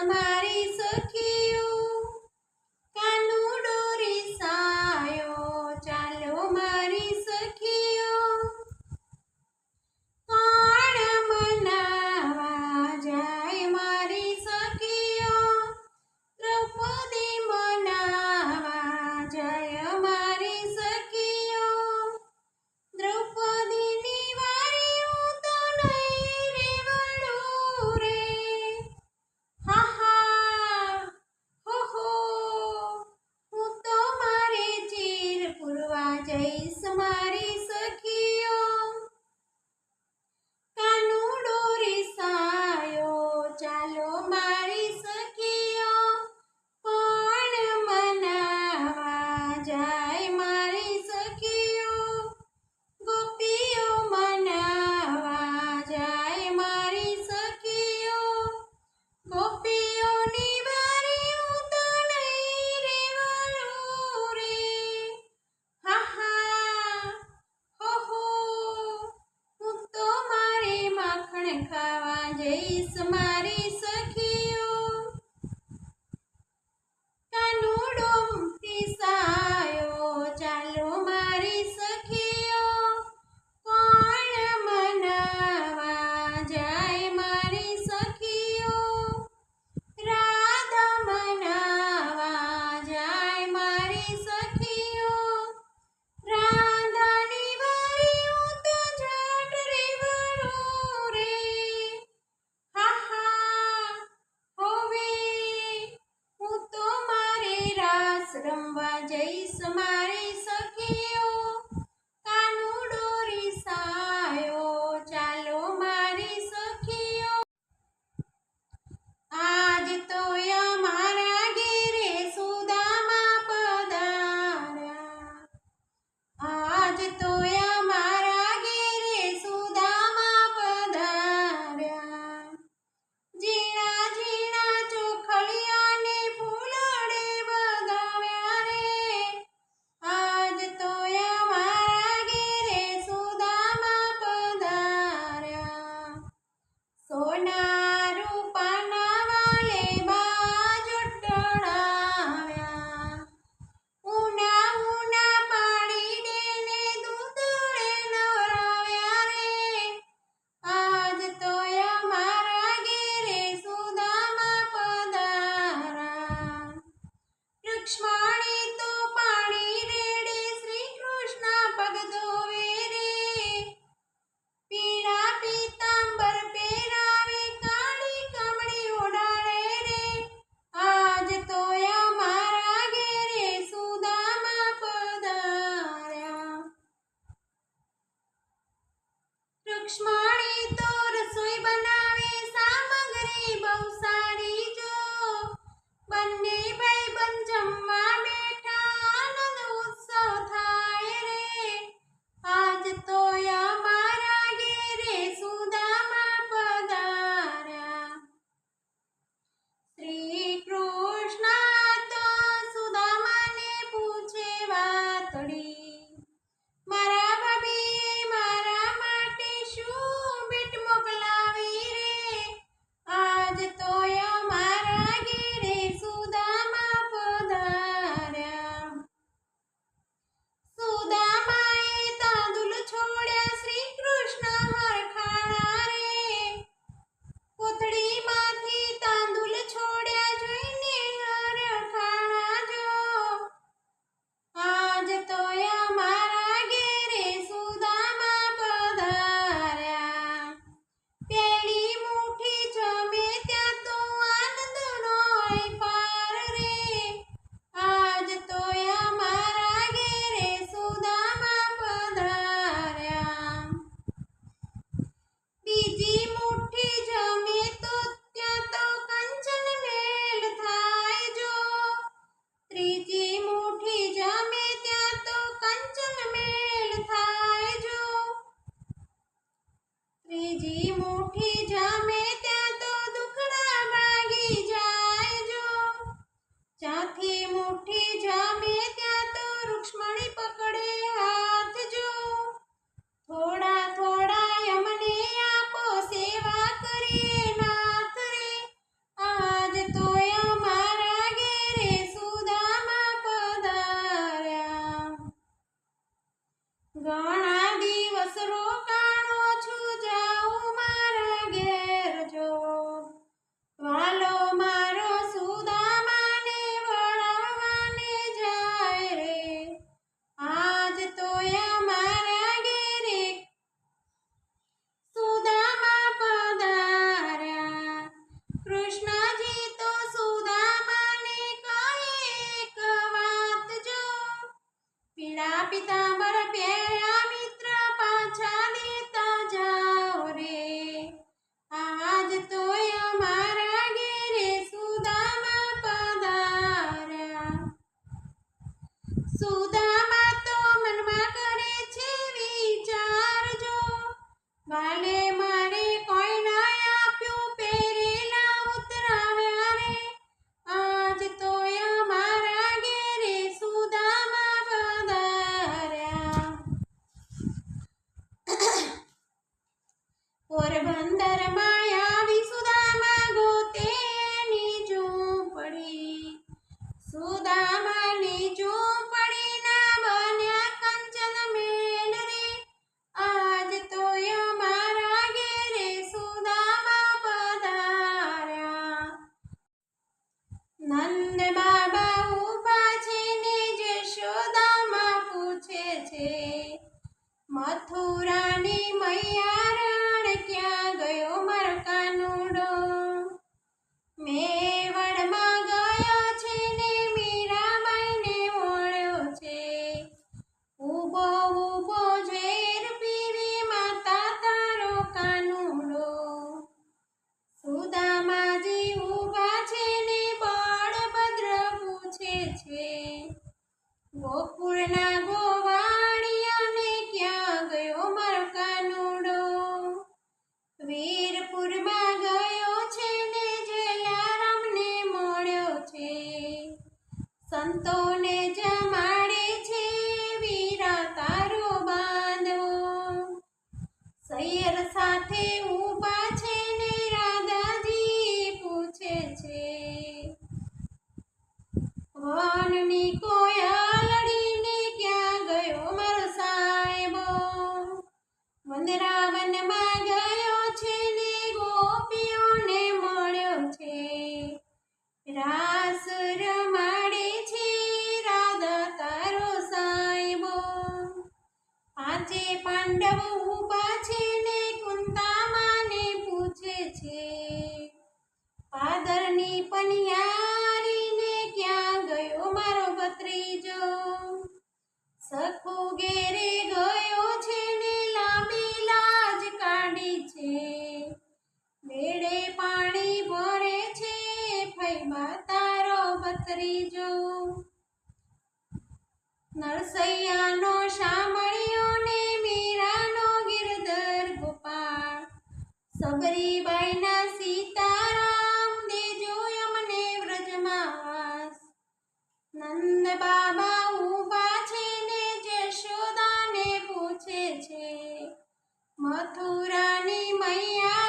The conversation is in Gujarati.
amar પાણી તો પાણી રેડે શ્રી કૃષ્ણ પગ ધોવે રે પીળા પીતાંબર પહેરાવે, કાળી કમળી ઉડાડે રે. આજ તો અમારા ઘેરે સુદામા પધાર્યા. રૂક્ષ્મણ મોટી જામે ત્યાં તો દુખડા ભાગી જાય જો. ચાથી મોટી જામે વીરપુરમાં ગયો છે ને જલારામને મળ્યો છે. સંતોને જમાડે છે વીરા તારો બાંધવો સૈયર સાથે ઊભા છે ને રાધાજી પૂછે છે. વનની કોયલડીને ક્યાં ગયો મારો સાહેબો? વંદરાવનમાં ગયો છે ને ગોપીઓને મળ્યો છે. રાસ રમાડે છે રાધા તારો સાહેબો. પાંચે પાંડવ નરસૈયાનો શામળિયો ને મીરાનો ગિરધર ગોપાળ. સબરીબાઈના સીતારામ દેજો અમને વ્રજમાં નંદ બાબા ઊભા છે ને જશોદાને પૂછે છે, મથુરાની મૈયા